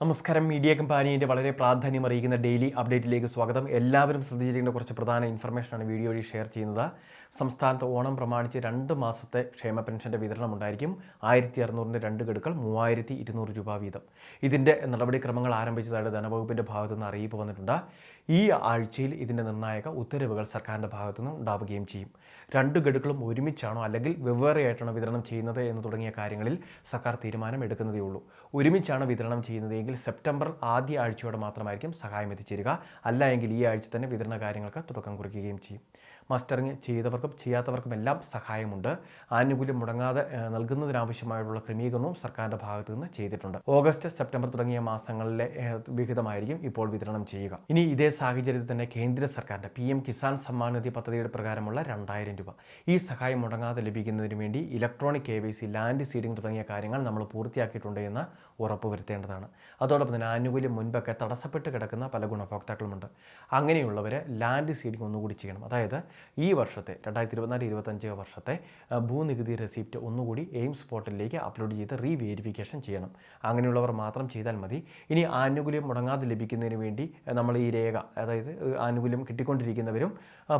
നമസ്കാരം. മീഡിയ കമ്പാനിയുടെ വളരെ പ്രാധാന്യം അറിയിക്കുന്ന ഡെയിലി അപ്ഡേറ്റിലേക്ക് സ്വാഗതം. എല്ലാവരും ശ്രദ്ധിച്ചിരിക്കുന്ന കുറച്ച് പ്രധാന ഇൻഫർമേഷനാണ് വീഡിയോ വഴി ഷെയർ ചെയ്യുന്നത്. സംസ്ഥാനത്ത് ഓണം പ്രമാണിച്ച് രണ്ട് മാസത്തെ ക്ഷേമ പെൻഷന്റെ വിതരണം ഉണ്ടായിരിക്കും. ആയിരത്തി അറുന്നൂറിന്റെ രണ്ട് ഗഡുക്കൾ മൂവായിരത്തി ഇരുന്നൂറ് രൂപ വീതം. ഇതിന്റെ നടപടിക്രമങ്ങൾ ആരംഭിച്ചതായിട്ട് ധനവകുപ്പിന്റെ ഭാഗത്തുനിന്ന് അറിയിപ്പ് വന്നിട്ടുണ്ട്. ഈ ആഴ്ചയിൽ ഇതിന്റെ നിർണായക ഉത്തരവുകൾ സർക്കാരിന്റെ ഭാഗത്തുനിന്ന് ഉണ്ടാവുകയും ചെയ്യും. രണ്ട് ഗഡുക്കളും ഒരുമിച്ചാണോ അല്ലെങ്കിൽ വെവ്വേറെയായിട്ടാണോ വിതരണം ചെയ്യുന്നത് എന്ന് തുടങ്ങിയ കാര്യങ്ങളിൽ സർക്കാർ തീരുമാനം എടുക്കുന്നതേ ഉള്ളൂ ഒരുമിച്ചാണ് വിതരണം ചെയ്യുന്നത് എങ്കിൽ സെപ്റ്റംബർ ആദ്യ ആഴ്ചയോടെ മാത്രമായിരിക്കും സഹായം എത്തിച്ചേരുക. അല്ല എങ്കിൽ ഈ ആഴ്ച തന്നെ വിതരണ കാര്യങ്ങൾക്ക് തുടക്കം കുറിക്കുകയും ചെയ്യും. മസ്റ്ററിങ് ചെയ്തവർക്കും ചെയ്യാത്തവർക്കും എല്ലാം സഹായമുണ്ട്. ആനുകൂല്യം മുടങ്ങാതെ നൽകുന്നതിനാവശ്യമായിട്ടുള്ള ക്രമീകരണവും സർക്കാരിന്റെ ഭാഗത്തു നിന്ന് ചെയ്തിട്ടുണ്ട്. ഓഗസ്റ്റ് സെപ്റ്റംബർ തുടങ്ങിയ മാസങ്ങളിലെ വിഹിതമായിരിക്കും ഇപ്പോൾ വിതരണം ചെയ്യുക. ഇനി ഇതേ സാഹചര്യത്തിൽ തന്നെ കേന്ദ്ര സർക്കാരിന്റെ പി എം കിസാൻ സമ്മാൻ നിധി പദ്ധതിയുടെ പ്രകാരമുള്ള രണ്ടായിരം രൂപ. ഈ സഹായം മുടങ്ങാതെ ലഭിക്കുന്നതിന് വേണ്ടി electronic K Y C land seeding തുടങ്ങിയ കാര്യങ്ങൾ നമ്മൾ പൂർത്തിയാക്കിയിട്ടുണ്ട് എന്ന് ഉറപ്പുവരുത്തേണ്ടതാണ്. അതോടൊപ്പം തന്നെ ആനുകൂല്യം മുൻപൊക്കെ തടസ്സപ്പെട്ട് കിടക്കുന്ന പല ഗുണഭോക്താക്കളുമുണ്ട്. അങ്ങനെയുള്ളവരെ ലാൻഡ് സീഡിംഗ് ഒന്നുകൂടി ചെയ്യണം. അതായത് ഈ വർഷത്തെ രണ്ടായിരത്തി ഇരുപത്തിനാല് ഇരുപത്തഞ്ച് വർഷത്തെ ഭൂനികുതി റെസിപ്റ്റ് ഒന്നുകൂടി എയിംസ് പോർട്ടലിലേക്ക് അപ്ലോഡ് ചെയ്ത് റീ വെരിഫിക്കേഷൻ ചെയ്യണം. അങ്ങനെയുള്ളവർ മാത്രം ചെയ്താൽ മതി. ഇനി ആനുകൂല്യം മുടങ്ങാതെ ലഭിക്കുന്നതിന് വേണ്ടി നമ്മൾ ഈ രേഖ അതായത് ആനുകൂല്യം കിട്ടിക്കൊണ്ടിരിക്കുന്നവരും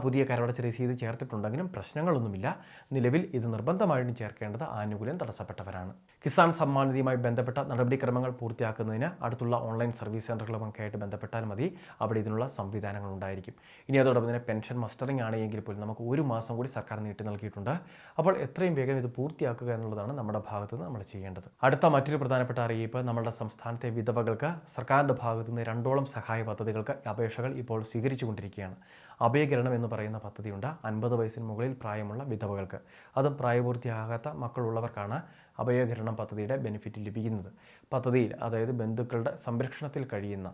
പുതിയ കരടച്ച രസീത് ചേർത്തിട്ടുണ്ടെങ്കിലും പ്രശ്നങ്ങളൊന്നുമില്ല. നിലവിൽ ഇത് നിർബന്ധമായിട്ടും ചേർക്കേണ്ടത് ആനുകൂല്യം തടസ്സപ്പെട്ടവരാണ്. കിസാൻ സമ്മാനിധിയുമായി ബന്ധപ്പെട്ട നടപടിക്രമങ്ങൾ പൂർത്തിയാക്കുന്നതിന് അടുത്തുള്ള ഓൺലൈൻ സർവീസ് സെന്ററുകളുമൊക്കെ ആയിട്ട് ബന്ധപ്പെട്ടാൽ മതി. അവിടെ ഇതിനുള്ള സംവിധാനങ്ങൾ ഉണ്ടായിരിക്കും. ഇനി അതോടൊപ്പം തന്നെ പെൻഷൻ മസ്റ്ററിംഗ് ആണെങ്കിൽ പോലും നമുക്ക് ഒരു മാസം കൂടി സർക്കാർ നീട്ടി നൽകിയിട്ടുണ്ട്. അപ്പോൾ എത്രയും വേഗം ഇത് പൂർത്തിയാക്കുക എന്നുള്ളതാണ് നമ്മുടെ ഭാഗത്ത് നിന്ന് നമ്മൾ ചെയ്യേണ്ടത്. അടുത്ത മറ്റൊരു പ്രധാനപ്പെട്ട അറിയിപ്പ് നമ്മുടെ സംസ്ഥാനത്തെ വിധവകൾക്ക് സർക്കാരിന്റെ ഭാഗത്തു നിന്ന് രണ്ടോളം സഹായ പദ്ധതികൾക്ക് അപേക്ഷകൾ ഇപ്പോൾ സ്വീകരിച്ചുകൊണ്ടിരിക്കുകയാണ്. അഭയകരണം എന്ന് പറയുന്ന പദ്ധതിയുണ്ട്. അൻപത് വയസ്സിന് മുകളിൽ പ്രായമുള്ള വിധവകൾക്ക്. അതും പ്രായപൂർത്തിയാകാത്ത മക്കളുള്ളവർക്കാണ് അഭയകിരണം പദ്ധതിയുടെ ബെനിഫിറ്റ് ലഭിക്കുന്നത്. പദ്ധതിയിൽ അതായത് ബന്ധുക്കളുടെ സംരക്ഷണത്തിൽ കഴിയുന്ന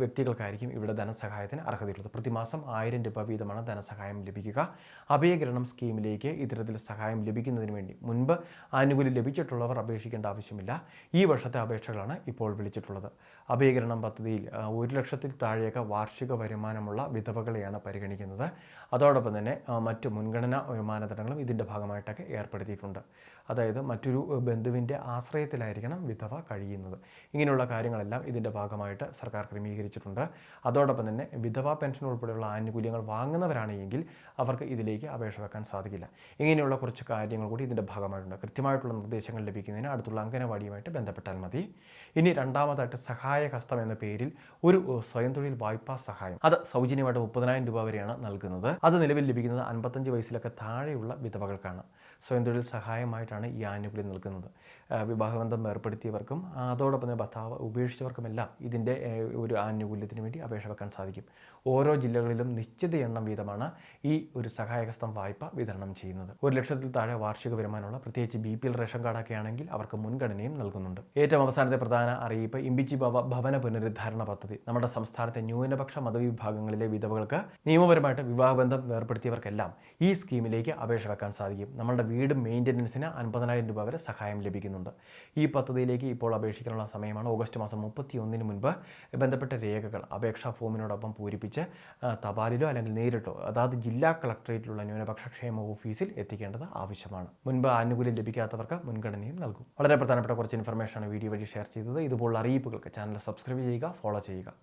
വ്യക്തികൾക്കായിരിക്കും ഇവിടെ ധനസഹായത്തിന് അർഹതയുള്ളത്. പ്രതിമാസം ആയിരം രൂപ വീതമാണ് ധനസഹായം ലഭിക്കുക. അഭയകരണം സ്കീമിലേക്ക് ഇത്തരത്തിൽ സഹായം ലഭിക്കുന്നതിന് വേണ്ടി മുൻപ് ആനുകൂല്യം ലഭിച്ചിട്ടുള്ളവർ അപേക്ഷിക്കേണ്ട ആവശ്യമില്ല. ഈ വർഷത്തെ അപേക്ഷകളാണ് ഇപ്പോൾ വിളിച്ചിട്ടുള്ളത്. അഭയകരണം പദ്ധതിയിൽ ഒരു ലക്ഷത്തിൽ താഴെയൊക്കെ വാർഷിക വരുമാനമുള്ള വിധവകളെയാണ് പരിഗണിക്കുന്നത്. അതോടൊപ്പം തന്നെ മറ്റ് മുൻഗണനാ മാനദണ്ഡങ്ങളും ഇതിന്റെ ഭാഗമായിട്ടൊക്കെ ഏർപ്പെടുത്തിയിട്ടുണ്ട്. അതായത് മറ്റൊരു ബന്ധുവിന്റെ ആശ്രയത്തിലായിരിക്കണം വിധവ കഴിയുന്നത്. ഇങ്ങനെയുള്ള കാര്യങ്ങളെല്ലാം ഇതിന്റെ ഭാഗമായിട്ട് സർക്കാർ ക്രമീകരിച്ചിട്ടുണ്ട്. അതോടൊപ്പം തന്നെ വിധവ പെൻഷൻ ഉൾപ്പെടെയുള്ള ആനുകൂല്യങ്ങൾ വാങ്ങുന്നവരാണെങ്കിൽ അവർക്ക് ഇതിലേക്ക് അപേക്ഷ വെക്കാൻ സാധിക്കില്ല. ഇങ്ങനെയുള്ള കുറച്ച് കാര്യങ്ങൾ കൂടി ഇതിന്റെ ഭാഗമായിട്ടുണ്ട്. കൃത്യമായിട്ടുള്ള നിർദ്ദേശങ്ങൾ ലഭിക്കുന്നതിന് അടുത്തുള്ള അംഗനവാടിയുമായിട്ട് ബന്ധപ്പെട്ടാൽ മതി. ഇനി രണ്ടാമതായിട്ട് സഹായ ഹസ്തം എന്ന പേരിൽ ഒരു സ്വയം തൊഴിൽ വായ്പാ സഹായം. അത് സൗജന്യമായിട്ട് മുപ്പതിനായിരം രൂപ വരെയാണ് നൽകുന്നത്. അത് നിലവിൽ ലഭിക്കുന്നത് അൻപത്തഞ്ച് വയസ്സിലൊക്കെ താഴെയുള്ള വിധവകൾക്കാണ്. സ്വയം തൊഴിൽ സഹായമായിട്ടാണ് ഈ ആനുകൂല്യം നൽകുന്നത്. ആ, വിവാഹബന്ധം ഏർപ്പെടുത്തിയവർക്കും അതോടൊപ്പം തന്നെ ഭർത്താവ് ഉപേക്ഷിച്ചവർക്കുമെല്ലാം ഇതിന്റെ ഒരു ആനുകൂല്യത്തിന് വേണ്ടി അപേക്ഷ വെക്കാൻ സാധിക്കും. ഓരോ ജില്ലകളിലും നിശ്ചിത എണ്ണം വീതമാണ് ഈ ഒരു സഹായഹസ്തം വായ്പ വിതരണം ചെയ്യുന്നത്. ഒരു ലക്ഷത്തിൽ താഴെ വാർഷിക വരുമാനമുള്ള പ്രത്യേകിച്ച് ബി പി എൽ റേഷൻ കാർഡൊക്കെ ആണെങ്കിൽ അവർക്ക് മുൻഗണനയും നൽകുന്നുണ്ട്. ഏറ്റവും അവസാനത്തെ പ്രധാന അറിയിപ്പ് ഇമ്പിച്ചി ഭവ ഭവന പുനരുദ്ധാരണ പദ്ധതി. നമ്മുടെ സംസ്ഥാനത്തെ ന്യൂനപക്ഷ മതവിഭാഗങ്ങളിലെ വിധവകൾക്ക് നിയമപരമായിട്ട് വിവാഹബന്ധം ഏർപ്പെടുത്തിയവർക്കെല്ലാം ഈ സ്കീമിലേക്ക് അപേക്ഷ വെക്കാൻ സാധിക്കും. നമ്മുടെ വീട് മെയിന്റനൻസിന് അൻപതിനായിരം രൂപ വരെ സഹായം ലഭിക്കുന്നുണ്ട്. ഈ പദ്ധതിയിലേക്ക് ഇപ്പോൾ അപേക്ഷിക്കാനുള്ള സമയമാണ് ഓഗസ്റ്റ് മാസം മുപ്പത്തി ഒന്നിന് മുൻപ് ബന്ധപ്പെട്ട രേഖകൾ അപേക്ഷാ ഫോമിനോടൊപ്പം പൂരിപ്പിച്ച് തപാലിലോ അല്ലെങ്കിൽ നേരിട്ടോ അതാത് ജില്ലാ കളക്ടറേറ്റിലുള്ള ന്യൂനപക്ഷ ക്ഷേമ ഓഫീസിൽ എത്തിക്കേണ്ടത് ആവശ്യമാണ്. മുൻപ് ആനുകൂല്യം ലഭിക്കാത്തവർക്ക് മുൻഗണനയും നൽകും. വളരെ പ്രധാനപ്പെട്ട കുറച്ച് ഇൻഫർമേഷനാണ് വീഡിയോ വഴി ഷെയർ ചെയ്തത്. ഇതുപോലുള്ള അറിയിപ്പുകൾക്ക് ചാനൽ സബ്സ്ക്രൈബ് ചെയ്യുക ഫോളോ ചെയ്യുക.